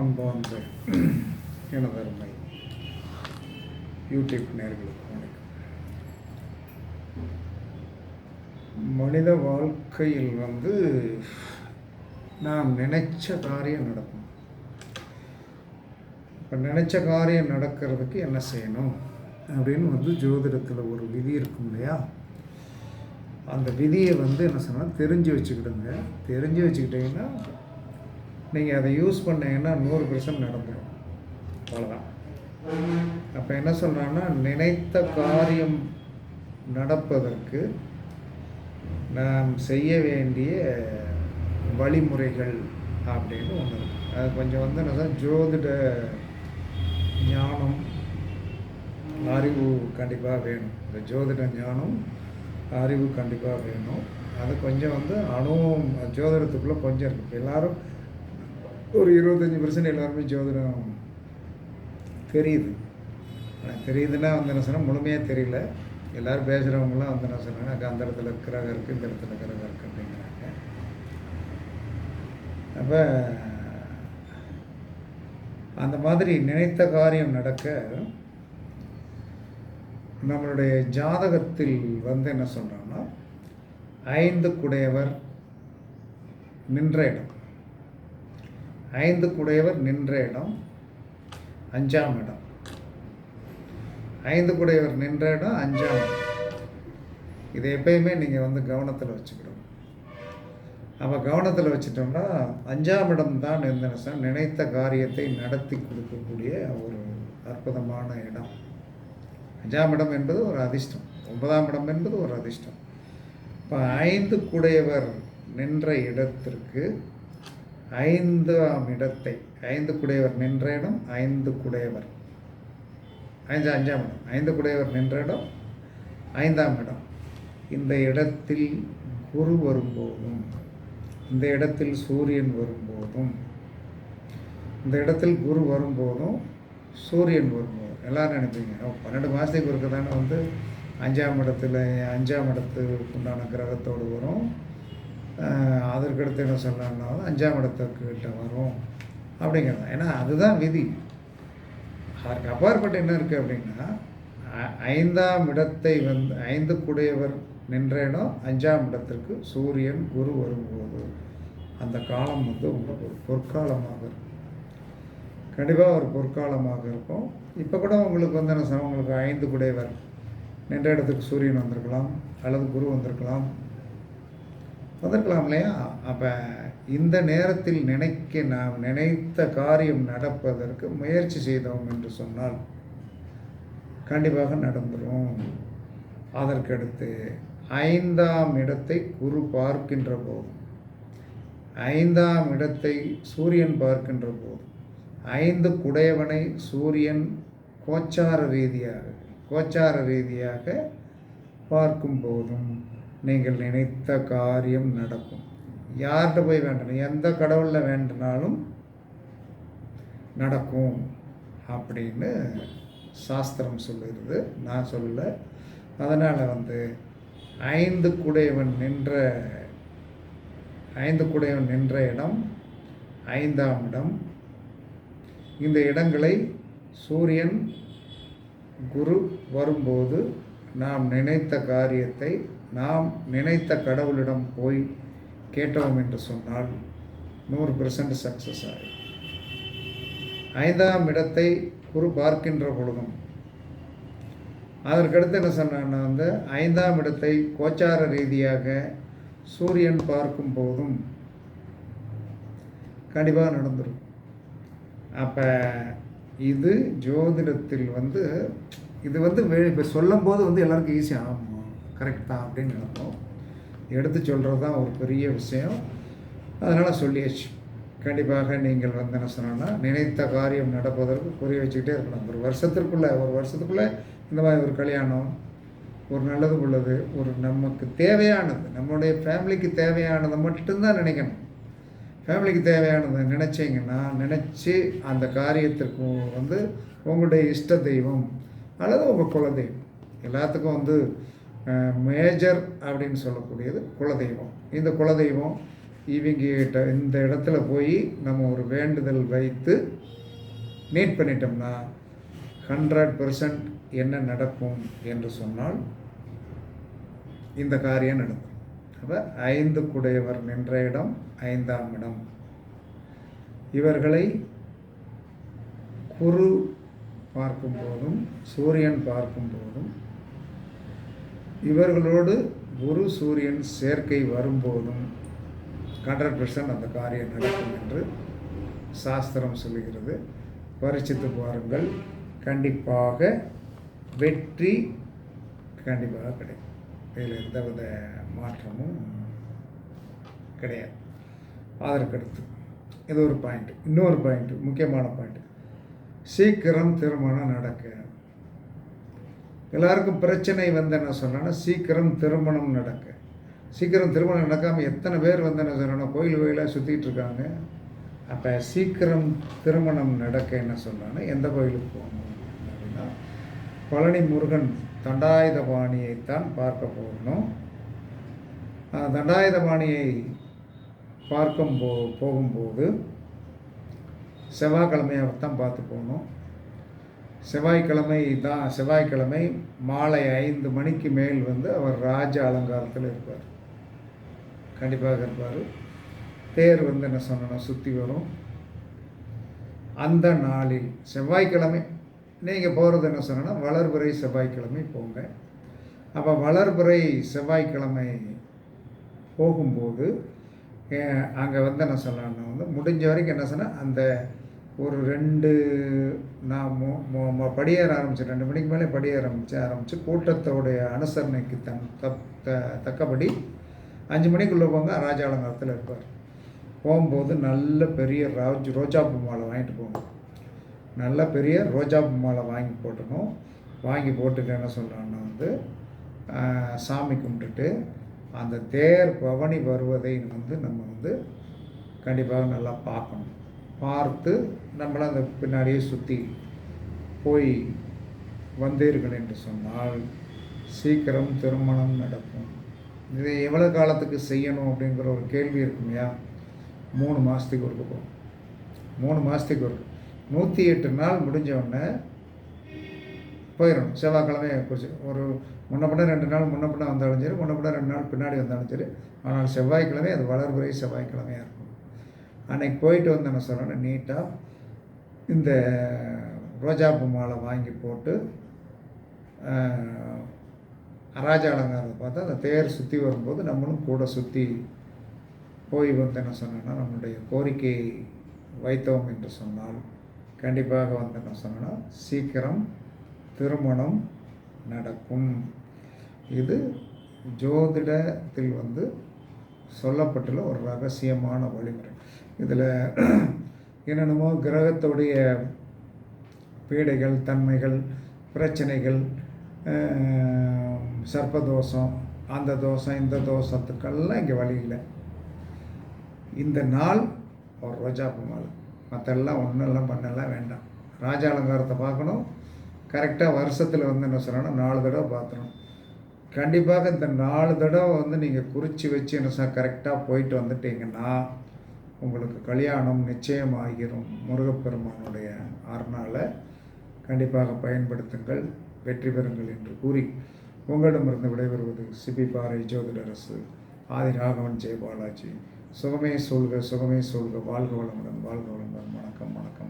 அன்பார்ந்த எனதருமை யூடியூப் நேர்களுக்கு வணக்கம். மனித வாழ்க்கையில் வந்து நாம் நினைச்ச காரியம் நடக்கும் இப்போ நினைச்ச காரியம் நடக்கிறதுக்கு என்ன செய்யணும்? அப்படின்னு வந்து ஜோதிடத்தில் ஒரு விதி இருக்கும் இல்லையா? அந்த விதியை வந்து என்ன சொன்னால் தெரிஞ்சு வச்சுக்கிடுங்க. தெரிஞ்சு வச்சுக்கிட்டிங்கன்னா நீங்கள் அதை யூஸ் பண்ணீங்கன்னா நூறு பர்சன்ட் நடந்துடும் அவ்வளோதான் அப்போ என்ன சொல்கிறான்னா நினைத்த காரியம் நடப்பதற்கு நாம் செய்ய வேண்டிய வழிமுறைகள் அப்படின்னு ஒன்று அது கொஞ்சம் வந்து என்ன ஜோதிட ஞானம் அறிவு கண்டிப்பாக வேணும். இந்த ஜோதிட ஞானம் அறிவு கண்டிப்பாக வேணும். அது கொஞ்சம் வந்து அணுவும் ஜோதிடத்துக்குள்ளே கொஞ்சம் இருக்குது எல்லோரும் ஒரு இருபத்தஞ்சி பர்சன்ட் எல்லாருமே ஜோதிடம் தெரியுது. ஆனால் தெரியுதுன்னா அந்த என்ன முழுமையாக தெரியல. எல்லோரும் பேசுகிறவங்களாம் அந்த என்ன அந்த இடத்துல கிரகம் இருக்குது இந்த இடத்துல கிரகம் இருக்குது அப்படிங்கிறாங்க. அப்போ அந்த மாதிரி நினைத்த காரியம் நடக்க நம்மளுடைய ஜாதகத்தில் வந்து என்ன சொல்கிறோம்னா ஐந்து குடையவர் நின்ற இடம். ஐந்து குடையவர் நின்ற இடம் அஞ்சாம் இடம். ஐந்து குடையவர் நின்ற இடம் அஞ்சாம் இடம். இது எப்பயுமே நீங்கள் வந்து கவனத்தில் வச்சுக்கணும். அப்போ கவனத்தில் வச்சுட்டோம்னா அஞ்சாம் இடம் தான் எந்த நினைத்த காரியத்தை நடத்தி கொடுக்கக்கூடிய ஒரு அற்புதமான இடம். அஞ்சாம் இடம் என்பது ஒரு அதிர்ஷ்டம் ஒன்பதாம் இடம் என்பது ஒரு அதிர்ஷ்டம். இப்போ ஐந்து குடையவர் நின்ற இடத்திற்கு ஐந்தாம் இடத்தை ஐந்து குடையவர் நின்ற இடம் ஐந்து குடையவர். ஐந்து அஞ்சாம் இடம். ஐந்து குடையவர் நின்ற இடம் ஐந்தாம் இடம். இந்த இடத்தில் குரு வரும்போதும் இந்த இடத்தில் சூரியன் வரும்போதும் இந்த இடத்தில் குரு வரும்போதும் சூரியன் வரும்போதும் எல்லோரும் நினைப்பீங்க. பன்னெண்டு மாதத்துக்கு இருக்க தானே வந்து அஞ்சாம் இடத்துல அஞ்சாம் இடத்துக்கு உண்டான கிரகத்தோடு வரும். அதற்கடுத்து என்ன சொல்லலாம்னா அஞ்சாம் இடத்துக்கு கிட்ட வரும். அப்படிங்கிறது ஏன்னா அதுதான் விதி. அதற்கு அப்பாற்பட்டு என்ன இருக்குது அப்படின்னா ஐந்தாம் இடத்தை வந்து ஐந்து குடையவர் நின்ற இடம் அஞ்சாம் இடத்திற்கு சூரியன் குரு வரும்போது. அந்த காலம் வந்து உங்களுக்கு ஒரு பொற்காலமாக இருக்கும். கண்டிப்பாக ஒரு பொற்காலமாக இருக்கும். இப்போ கூட உங்களுக்கு வந்து என்ன சொல்ல உங்களுக்கு ஐந்து குடையவர் நின்ற இடத்துக்கு சூரியன் வந்திருக்கலாம் அல்லது குரு வந்திருக்கலாம். வந்திருக்கலாம் இல்லையா? அப்போ இந்த நேரத்தில் நினைக்க நாம் நினைத்த காரியம் நடப்பதற்கு முயற்சி செய்தோம் என்று சொன்னால் கண்டிப்பாக நடந்துடும் அதற்கடுத்து ஐந்தாம் இடத்தை குரு பார்க்கின்ற போது ஐந்தாம் இடத்தை சூரியன் பார்க்கின்ற போது ஐந்து குடையவனை சூரியன் கோச்சார ரீதியாக கோச்சார ரீதியாக பார்க்கும் போதும் நீங்கள் நினைத்த காரியம் நடக்கும். யார்கிட்ட போய் வேண்டணும் எந்த கடவுளில் வேண்டினாலும் நடக்கும் அப்படின்னு சாஸ்திரம் சொல்லுகிறது. நான் சொல்லலை அதனால் வந்து ஐந்து குடையவன் நின்ற ஐந்து குடையவன் நின்ற இடம் ஐந்தாம் இடம். இந்த இடங்களை சூரியன் குரு வரும்போது நாம் நினைத்த காரியத்தை நாம் நினைத்த கடவுளிடம் போய் கேட்டோம் என்று சொன்னால் நூறு பெர்சன்ட் சக்ஸஸ் ஆகும் ஐந்தாம் இடத்தை குரு பார்க்கின்ற பொழுதும் அதற்கடுத்து என்ன சொன்னான்னா வந்து ஐந்தாம் இடத்தை கோச்சார ரீதியாக சூரியன் பார்க்கும் போதும் கண்டிப்பாக நடந்துடும் அப்போ இது ஜோதிடத்தில் வந்து இது வந்து இப்போ சொல்லும்போது வந்து எல்லாருக்கும் ஈஸியாக ஆகும். கரெக்ட் தான் அப்படின்னு நினைப்போம். எடுத்து சொல்கிறது தான் ஒரு பெரிய விஷயம். அதனால் சொல்லியாச்சு. கண்டிப்பாக நீங்கள் வந்து என்ன சொன்னோன்னா நினைத்த காரியம் நடப்பதற்கு புரிய வச்சுக்கிட்டே இருக்கணும். ஒரு வருஷத்திற்குள்ளே ஒரு வருஷத்துக்குள்ளே இந்த மாதிரி ஒரு கல்யாணம் ஒரு நல்லது உள்ளது ஒரு நமக்கு தேவையானது நம்மளுடைய ஃபேமிலிக்கு தேவையானதை மட்டும்தான் நினைக்கணும். ஃபேமிலிக்கு தேவையானதை நினச்சிங்கன்னா நினச்சி அந்த காரியத்திற்கு வந்து உங்களுடைய இஷ்ட தெய்வம் அல்லது உங்கள் குலதெய்வம். எல்லாத்துக்கும் வந்து மேஜர் அப்படின்னு சொல்லக்கூடியது குலதெய்வம். இந்த குலதெய்வம் இவங்கிட்ட இந்த இடத்துல போய் நம்ம ஒரு வேண்டுதல் வைத்து மீட் பண்ணிட்டோம்னா ஹண்ட்ரட் பர்சன்ட் என்ன நடக்கும் என்று சொன்னால் இந்த காரியம் நடக்கும். அப்போ ஐந்து குடையவர் நின்ற இடம் ஐந்தாம் இடம். இவர்களை குரு பார்க்கும்போதும் சூரியன் பார்க்கும்போதும் இவர்களோடு குரு சூரியன் சேர்க்கை வரும்போதும் ஹண்ட்ரட் பர்சன்ட் அந்த காரியம் நடக்கும் என்று சாஸ்திரம் சொல்லுகிறது. பரிசித்து பாருங்கள். கண்டிப்பாக வெற்றி கண்டிப்பாக கிடைக்கும். இதில் எந்தவித மாற்றமும் கிடையாது. அதற்கடுத்து இது ஒரு பாயிண்ட் இன்னொரு பாயிண்ட் முக்கியமான பாயிண்ட் சீக்கிரம் திருமணம் நடக்க எல்லாருக்கும் பிரச்சனை வந்து என்ன சொல்கிறேன்னா சீக்கிரம் திருமணம் நடக்க. சீக்கிரம் திருமணம் நடக்காமல் எத்தனை பேர் வந்து என்ன சொல்கிறேன்னா கோயில் கோயிலாக சுற்றிட்டு இருக்காங்க. அப்போ சீக்கிரம் திருமணம் நடக்க என்ன சொன்னால் எந்த கோயிலுக்கு போகணும் அப்படின்னா பழனி முருகன் தண்டாயுதபாணியைத்தான் பார்க்க போகணும். தண்டாயுதபாணியை பார்க்கும் போ போகும்போது செவ்வாய்க்கிழமையாகத்தான் பார்த்து போகணும். செவ்வாய்க்கிழமை தான் செவ்வாய்க்கிழமை மாலை ஐந்து மணிக்கு மேல் வந்து அவர் ராஜ அலங்காரத்தில் இருப்பார். கண்டிப்பாக இருப்பார். தேர் வந்து என்ன சொன்னா சுற்றி வரும். அந்த நாளில் செவ்வாய்க்கிழமை நீங்கள் போகிறது என்ன சொன்னா வளர்புரை செவ்வாய்க்கிழமை போங்க. அப்போ வளர்புரை செவ்வாய்க்கிழமை போகும்போது அங்கே வந்து என்ன சொல்லணும்னா வந்து முடிஞ்ச வரைக்கும் என்ன சொன்னால் அந்த ஒரு ரெண்டு நான் மோ மோ மோ- படியேற ஆரம்பித்தேன் ரெண்டு மணிக்கு மேலே படியேற ஆரம்பித்து ஆரம்பித்து கூட்டத்தோடைய அனுசரணைக்கு தன் தப் த தக்கபடி அஞ்சு மணிக்குள்ளே போங்க ராஜா அலங்காரத்தில் இருப்பார். போகும்போது நல்ல பெரிய ராஜ் பூ மாலை வாங்கிட்டு போகணும் நல்ல பெரிய ரோஜாப்பூ மாலை வாங்கி போட்டுக்கணும். வாங்கி போட்டுட்டு என்ன சொல்கிறான்னா வந்து சாமி கும்பிட்டுட்டு அந்த தேர் பவனி வருவதை வந்து நம்ம வந்து கண்டிப்பாக நல்லா பார்க்கணும். பார்த்து நம்மளை அந்த பின்னாடியே சுற்றி போய் வந்தீர்கள் என்று சொன்னால் சீக்கிரம் திருமணம் நடக்கும். இதை எவ்வளோ காலத்துக்கு செய்யணும் அப்படிங்கிற ஒரு கேள்வி இருக்கும் இல்லையா? மூணு மாதத்துக்கு ஒரு பக்கம் மூணு மாதத்துக்கு ஒரு நூற்றி எட்டு நாள் முடிஞ்ச உடனே போயிடணும். செவ்வாய்க்கிழமை குறிச்சு ஒரு முன்னப்பட ரெண்டு நாள் முன்னப்பட வந்தாலும் சரி முன்னப்பட ரெண்டு நாள் பின்னாடி வந்தாலும் சரி. ஆனால் செவ்வாய்க்கிழமை அது வளர்புறை செவ்வாய்க்கிழமையாக இருக்கும். அன்னைக்கு போயிட்டு வந்து என்ன நீட்டாக இந்த ரோஜாப்பு மாலை வாங்கி போட்டு அராஜ அலங்காரத்தை பார்த்தா அந்த தேர் சுற்றி வரும்போது நம்மளும் கூட சுற்றி போய் வந்து என்ன சொன்னோன்னா நம்மளுடைய கோரிக்கை வைத்தோம் என்று சொன்னால் கண்டிப்பாக வந்து என்ன சொன்னோன்னா சீக்கிரம் திருமணம் நடக்கும். இது ஜோதிடத்தில் வந்து சொல்லப்பட்டுள்ள ஒரு ரகசியமான வழிமுறை. இதில் என்னென்னமோ கிரகத்துடைய பீடைகள் தன்மைகள் பிரச்சனைகள் சர்ப்பதோஷம் அந்த தோஷம் இந்த தோஷத்துக்கெல்லாம் இங்கே வழி இல்லை. இந்த நாள் ஒரு ரோஜாப்பூ மாலை. மற்றெல்லாம் ஒன்றெல்லாம் பண்ணெல்லாம் வேண்டாம். ராஜா அலங்காரத்தை பார்க்கணும். கரெக்டாக வருஷத்தில் வந்து என்ன சொல்லணும் நாலு தடவை பார்த்துரும் கண்டிப்பாக இந்த நாலு தடவை வந்து நீங்கள் குறித்து வச்சு என்ன சார் கரெக்டாக போயிட்டு வந்துட்டீங்கன்னா உங்களுக்கு கல்யாணம் நிச்சயமாகிரும். முருகப்பெருமானுடைய அருணால கண்டிப்பாக பயன்படுத்துங்கள் வெற்றி பெறுங்கள் என்று கூறி உங்களிடமிருந்து விடைபெறுவது சிபி பாறை ஜோதிடரசு ஆதி ராகவன் ஜெயபாலாஜி சுகமே சொல்க சுகமே சொல்க வாழ்க வளமுடன் வாழ்க வளமுடன்.